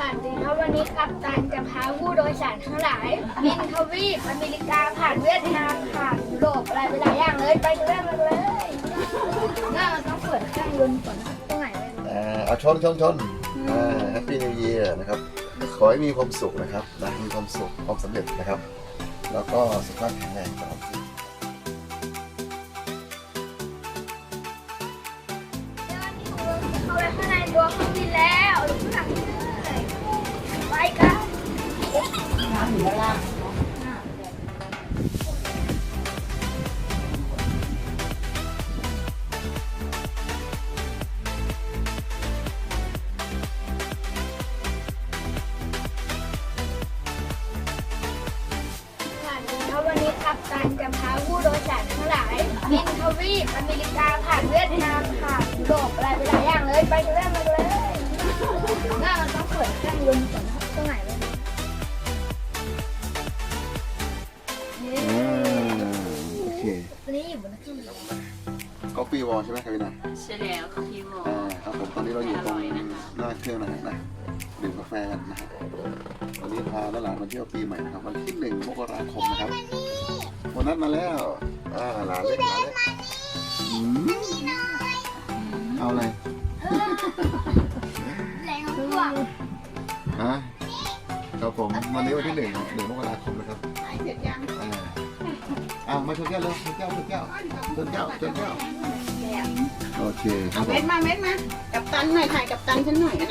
วัสดีครับวันนี้กัปตันจะพาผู้โดยสารทั้งหลายบินทวีปอเมริกาผ่านเวียดนามผ่านยุโรปอะไรไปหลายอย่างเลยไปกันเลยมาเลยน่าต้องเปิดเครื่องยนต์ก่อนนะตรงไหนไม่รู้อ่าเอาชนชนชนอ่าแฮปปี้นิวเยียร์นะครับ ขอให้มีความสุขนะครับนะมีความสุขความสำเร็จนะครับ แล้วก็สุขภาพแข็งแรงตลอดปีเข้าไปข้างในตัวเครื่องบินแล้วหรือข้างหลังเลยไป กันสวัสดีครับวันนี้กัปตันจะพาผู้โดยสารทั้งหลายบินทวีปอเมริกาผ่านเวียดนามผ่านยุโรปอะไรไปหลายอย่างเลย ไปกันเลยมาเลยน่ามันต้องเปิดเครื่องยนต์ก่อนนะ ตรงไหนไม่รู้นี่อืมโอเคตัวนี้อยู่บนเครื่องบินก็ปีวอลใช่ไหมครับพี่นาใช่แล้วค่ะพี่โมอ่าครับผมตอนนี้เราอยู่ตรงอร่อยนะคะหน้าเครื่องนะครับนะดื่มกาแฟกันนะฮะวันนี้พาหลานมาเที่ยวปีใหม่นะครับวันที่หนึ่งมกราคมนะครับวันนั้นมาแล้วอ่าหลานเล็กหลานเล็กอืมเอาอะไรแรงกว่าฮะ ครับผมวันนี้วันที่หนึ่งหนึ่งมกราคมนะครับหายเสร็จยังอ่าอ่ามาชนแก้วเร็วชนแก้วชนแก้วชนแก้วชนแก้วโอเคครัเอาบผเม็ดมมาเม็ดมา กับตันหน่อยถ่ายกับตันฉันหน่อยนะ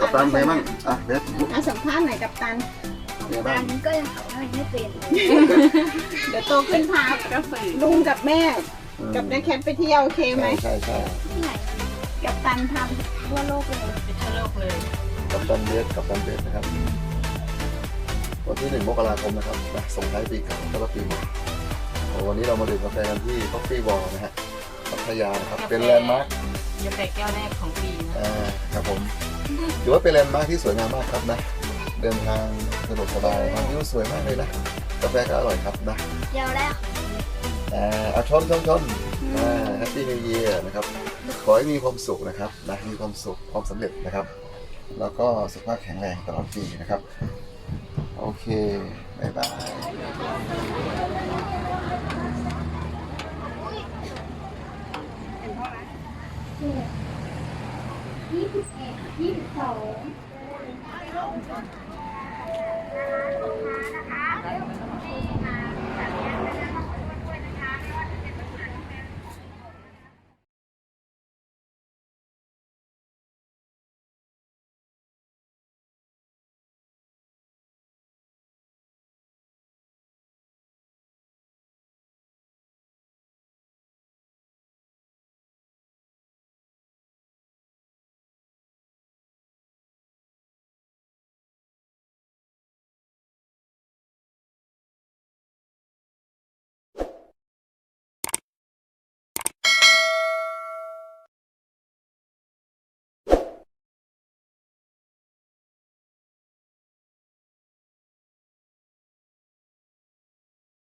กับตันไปมั่งอะเบสเอาสัมภาษณ์หน่อยกับตันเป็นไงตาบ้างมก็ยังเขาไม่เป็นเดี๋ยวโตขึ้นพาลุงกับแม่ กับนายแคทไปเที่ยวโอเคไหม ใช่ใช่ใช่ที่ไหนกับตันพาทั่วโลกเลยไปทั่วโลกเลย กับตันเบสกับตันเบสนะครับ วันที่หนึ่งมกราคมนะครับนะส่งท้ายปีเก่าแล้วก็ปีใหม่โอ้วันนี้เรามาดื่มกาแฟกันที่ Coffee Wall นะฮะพัทยานะครับเป็นแลนด์มาร์คกาแฟแก้วแรกของปีนะอ่าครับผมถือว่าเป็นแลนด์มาร์คที่สวยงามมากครับนะเดินทางสะดวกสบายทางวิวสวยมากเลยนะกาแฟก็อร่อยครับนะเดี๋ยวแรกอ่าเอาชนชนชนอ่าแฮปปี้นิวเยียร์นะครับขอให้มีความสุขนะครับนะมีความสุขความสำเร็จนะครับ แล้วก็สุขภาพแข็งแรงตลอดปีนะครับ โอเค บ๊ายบายยี่สิบเอ็ดยี่สิบสองนะ